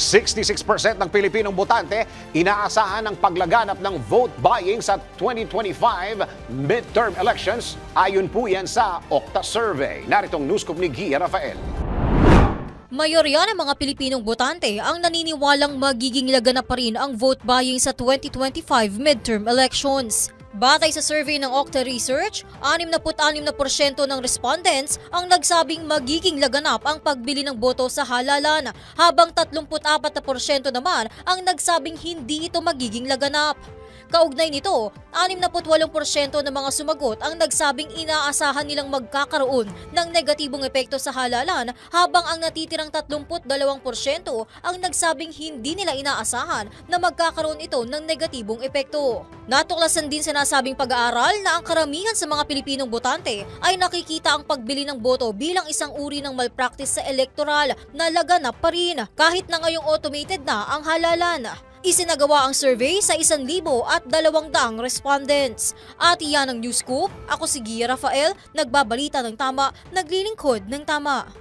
66% ng Pilipinong botante inaasahan ang paglaganap ng vote buying sa 2025 midterm elections ayon po yan sa Okta Survey. Naritong newscoop ni Gia Rafael. Mayorya ng mga Pilipinong botante ang naniniwalang magiging laganap pa rin ang vote buying sa 2025 midterm elections. Batay sa survey ng Okta Research, 66% ng respondents ang nagsabing magiging laganap ang pagbili ng boto sa halalan, habang 34% naman ang nagsabing hindi ito magiging laganap. Kaugnay nito, 68% ng mga sumagot ang nagsabing inaasahan nilang magkakaroon ng negatibong epekto sa halalan habang ang natitirang 32% ang nagsabing hindi nila inaasahan na magkakaroon ito ng negatibong epekto. Natuklasan din sa nasabing pag-aaral na ang karamihan sa mga Pilipinong botante ay nakikita ang pagbili ng boto bilang isang uri ng malpractice sa electoral na laganap pa rin kahit na ngayong automated na ang halalan. Isinagawa ang survey sa 1,000 at 200 respondents. At iyan ang News Scoop. Ako si Gia Rafael, nagbabalita ng tama, naglilingkod ng tama.